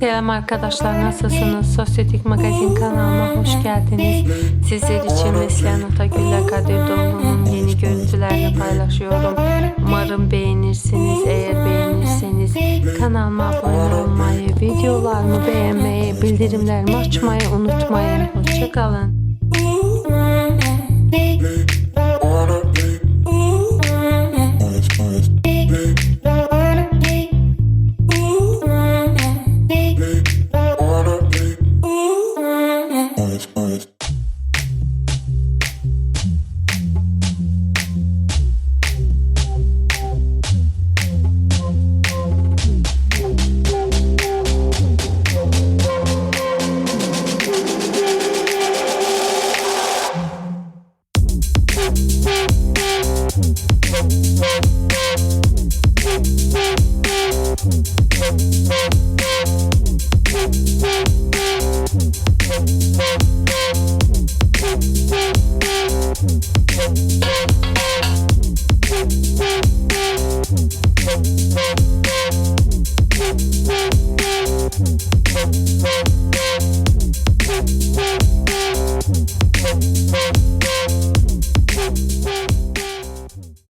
Selam arkadaşlar nasılsınız? Sosyetik Magazin kanalıma hoş geldiniz. Sizler için Neslihan Atagül'le Kadir Doğulu'nun yeni görüntülerini paylaşıyorum. Umarım beğenirsiniz. Eğer beğenirseniz kanalıma abone olmayı, videolarımı beğenmeyi, bildirimlerimi açmayı unutmayın. Hoşçakalın. Thank